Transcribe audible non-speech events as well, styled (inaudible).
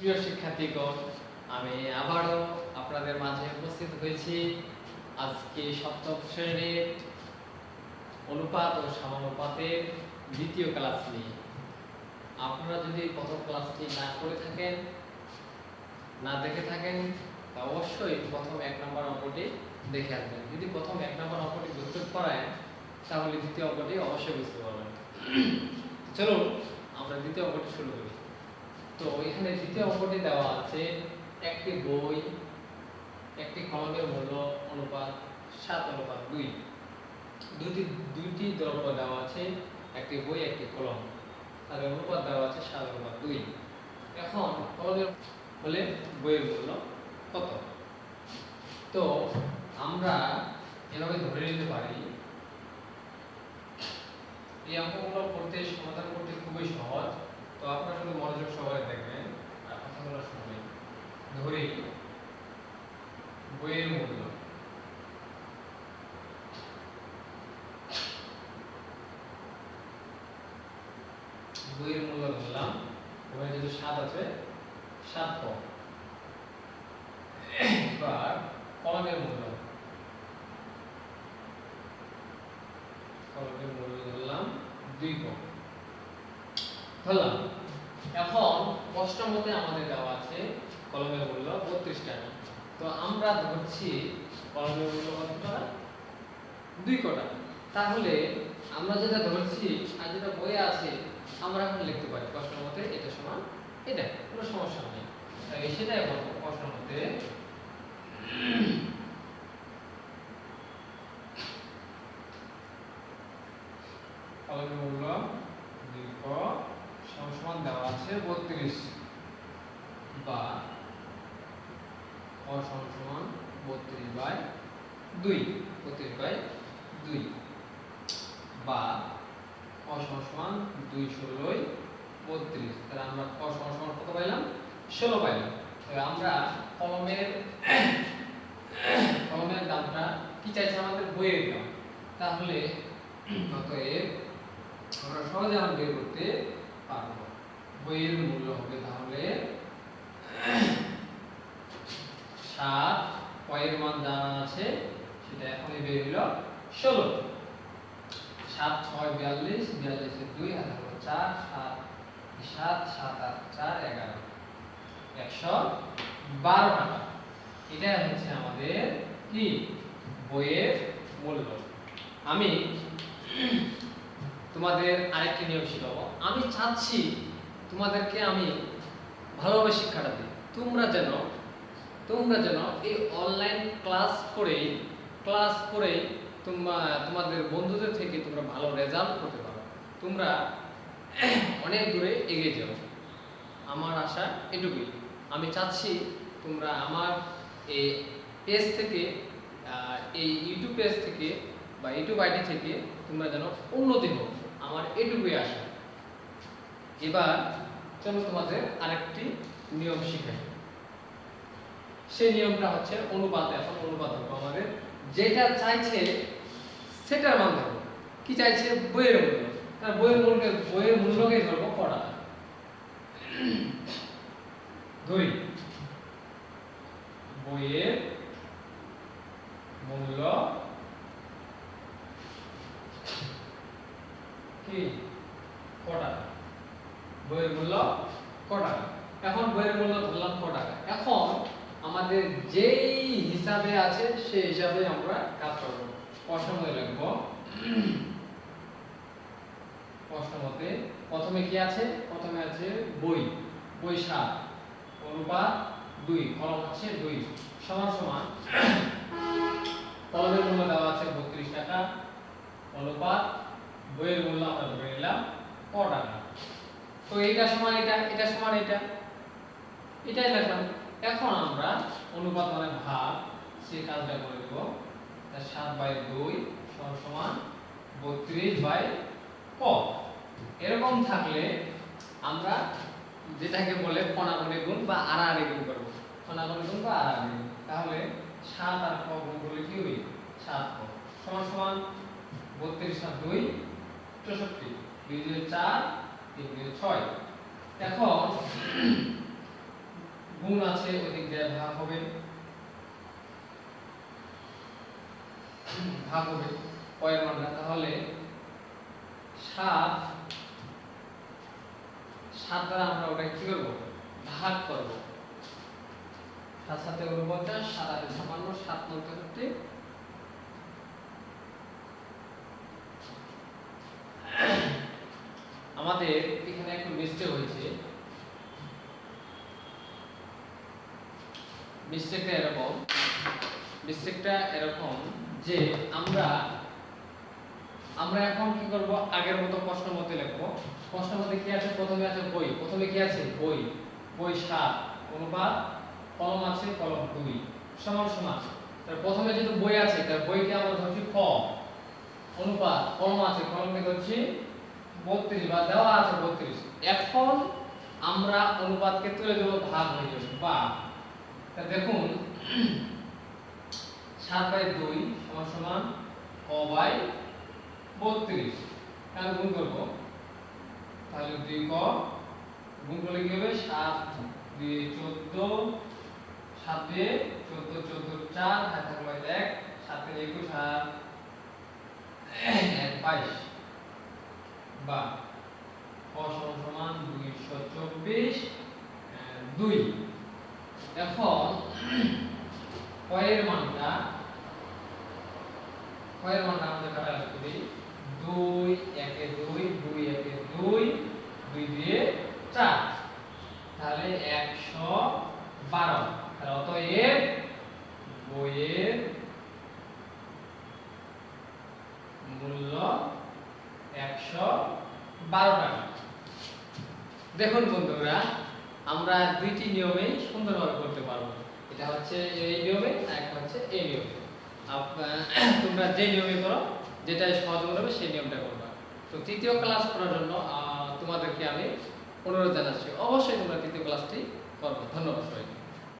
প্রিয় শিক্ষার্থীগণ, আমি আবারও আপনাদের মাঝে উপস্থিত হয়েছি। আজকে সপ্তম শ্রেণির অনুপাত ও সমানুপাতের দ্বিতীয় ক্লাস নিয়ে। আপনারা যদি প্রথম ক্লাসটি না করে থাকেন, না দেখে থাকেন, তা অবশ্যই প্রথম এক নম্বর অঙ্কটি দেখে আসবেন। যদি প্রথম এক নম্বর অঙ্কটি বুঝতে পারেন তাহলে দ্বিতীয় অঙ্কটি অবশ্যই বুঝতে পারবেন। চলুন, আমরা দ্বিতীয় অঙ্কটি শুরু করি। তো এখানে দ্বিতীয় অঙ্কটি দেওয়া আছে। একটি বই, একটি কলমের মূল্য অনুপাত সাত অনুপাত দুই। দুটি দুইটি দ্রব্য দেওয়া আছে, একটি বই, একটি কলম। তার অনুপাত দেওয়া আছে সাত অনুপাত দুই। এখন কলমের হলে বইয়ের মূল্য কত? তো আমরা এভাবে ধরে নিতে পারি, এই অঙ্কগুলো করতে সমাধান করতে খুবই সহজ। তো আপনারা শুধু মনোযোগ সহকারে দেখবেন, আর কথাগুলো শুনবেন ধরি বইয়ের মূল্য। বইয়ের মূল্য ধরলাম ওখানে যেহেতু সাত আছে, সাত ক এবার কলমের মূল্য। কলমের মূল্য ধরলাম দুই ক ধরলাম এখন কষ্ট মতে আমাদের দেওয়া আছে কলমের মূল্য বত্রিশ টাকা। তো আমরা ধরছি কলমের মূল্য কত টাকা? দুই কটা। তাহলে আমরা যেটা ধরছি আর যেটা বইয়ে আছে, আমরা এখন লিখতে পারি কষ্ট মতে এটা সমান এটা, কোনো সমস্যা নেই। সেটাই বলব কষ্ট মতে কলমের মূল্য দুই ক সমান দেওয়া আছে বত্রিশ বা সমান বত্রিশ বাই দুই, বত্রিশ বাই দুই। বা ক সমান সমান দুই ষোলোই বত্রিশ। তাহলে আমরা ক সমান সমান কত পাইলাম? ষোলো পাইলাম। তাহলে আমরা কলমের (coughs) কলমের দামটা কি চাইছে আমাদের বইয়ের দাম? তাহলে অতএব আমরা সহজে আমরা বের করতে পারব। বইয়ের মূল্য হবে তাহলে সাত কয়ের মান জানা আছে সেটা এখনই বের হলো ষোলো। সাত, ছয়, বিয়াল্লিশ বিয়াল্লিশের দুই হাজার চার, সাত সাত সাত, আট, চার, এগারো। একশো বারো টাকা। এটা হচ্ছে আমাদের কি? বইয়ের মূল্য। আমি তোমাদের আরেকটি নিয়ম শিখাবো। আমি চাচ্ছি তোমাদেরকে আমি ভালোভাবে শিক্ষাটা দিই। তোমরা যেন তোমরা যেন এই অনলাইন ক্লাস করে ক্লাস করে তোমরা, তোমাদের বন্ধুদের থেকে তোমরা ভালো রেজাল্ট করতে পারো। তোমরা অনেক দূরে এগিয়ে যাও। আমার আশা এটুকুই। আমি চাচ্ছি তোমরা আমার এই পেজ থেকে এই ইউটিউব পেজ থেকে বা ইউটিউব আইডি থেকে তোমরা যেন উন্নতি হোক। আমার এটুকুই আশা। এবার চলো তোমাদের আরেকটি নিয়ম শিখাই। সেই নিয়মটা হচ্ছে অনুপাত এখন অনুপাত হবে আমাদের যেটা চাইছে, সেটার মান ধরবো কি চাইছে? বইয়ের মূল্য। তার বইয়ের মূল্য বইয়ের মূল্যকে ধরবো কটা ধরি বইয়ের মূল্য কি? কটা? বইয়ের মূল্য কটা? এখন বইয়ের মূল্য ধরলাম কটা? এখন আমাদের যেই হিসাবে আছে, সেই হিসাবে আমরা কাজ করব। মধ্যে লিখব। প্রশ্ন প্রথমে কি আছে? প্রথমে আছে বই। বই সাত। অনুপাত দুই। কলম হচ্ছে দুই। সমান সমান। কলমের মূল্য দেওয়া আছে বত্রিশ টাকা। অনুপাত বইয়ের মূল্য আমরা ধরে নিলাম ক টাকা। তো এটা সমান এটা এটা সমান এটা। এটাই লিখলাম এখন আমরা অনুপাত মানে ভাগ সেই কাজটা করে দেব সাত বাই দুই সমান বত্রিশ বাই ক এরকম থাকলে আমরা যেটাকে বলে কণাগুণে গুণ বা আড়াআড়ি গুণ করব। কণাগুণে গুণ বা আড়াআড়ি তাহলে সাত আর ক গুণ করলে কি হবে? সাত ক। সমান সমান বত্রিশ আর দুই চৌষট্টি। দুই দুই চার, তিন দুই ছয়। এখন গুণ আছে, ওই দিক দিয়ে ভাগ হবে। ভাগ হবে পয়ের মানটা। তাহলে সাত সাত দ্বারা আমরা ওটা কি করব? ভাগ করব। সাত সাথে উনপঞ্চাশ সাত আটে ছাপান্ন, সাত নয় তেষট্টি আমাদের এখানে একটু মিস্টেক হয়েছে মিস্টেকটা এরকম। মিস্টেকটা এরকম যে আমরা আমরা এখন কি করব? আগের মতো প্রশ্ন মতে লিখব। প্রশ্ন মতে কি আছে? প্রথমে আছে বই। প্রথমে কি আছে? বই। বই সাত। অনুপাত কলম আছে, কলম দুই। সমান সমান। তার প্রথমে যেহেতু বই আছে, তার বইকে আমরা ধরছি ক। অনুপাত কলম আছে, কলমকে ধরছি বত্রিশ বা দেওয়া আছে বত্রিশ। এখন আমরা অনুপাতকে তুলে দেবো ভাগ হয়ে যাবে বা দেখুন, সাত বাই দুই সমান সমান ক বাই বত্রিশ। তাহলে গুণ করব। তাহলে দুই ক, গুণ করলে কি হবে? সাত। দুই চোদ্দ, সাত দুই চোদ্দ চোদ্দ চার হাত থাকল এক সাত একুশ হাত এক বাইশ বা ক সমান সমান দুইশো চব্বিশ দুই এখন কয়ের মানটা কয়ের মানটা আমাদের কাটাকাটি করি দুই, একে দুই দুই, একে দুই দুই দিয়ে চার। তাহলে একশো বারো। তাহলে অতএব বইয়ের মূল্য একশো বারো টাকা। দেখুন বন্ধুরা, আমরা দুইটি নিয়মে সুন্দরভাবে করতে পারব। এটা হচ্ছে এই নিয়মে আর একটা হচ্ছে এই নিয়মে। তোমরা যে নিয়মে করো যেটা সহজ মনে হবে সেই নিয়মটা করবা। তো তৃতীয় ক্লাস করার জন্য তোমাদেরকে আমি অনুরোধ জানাচ্ছি। অবশ্যই তোমরা তৃতীয় ক্লাসটি করব ধন্যবাদ সবাইকে।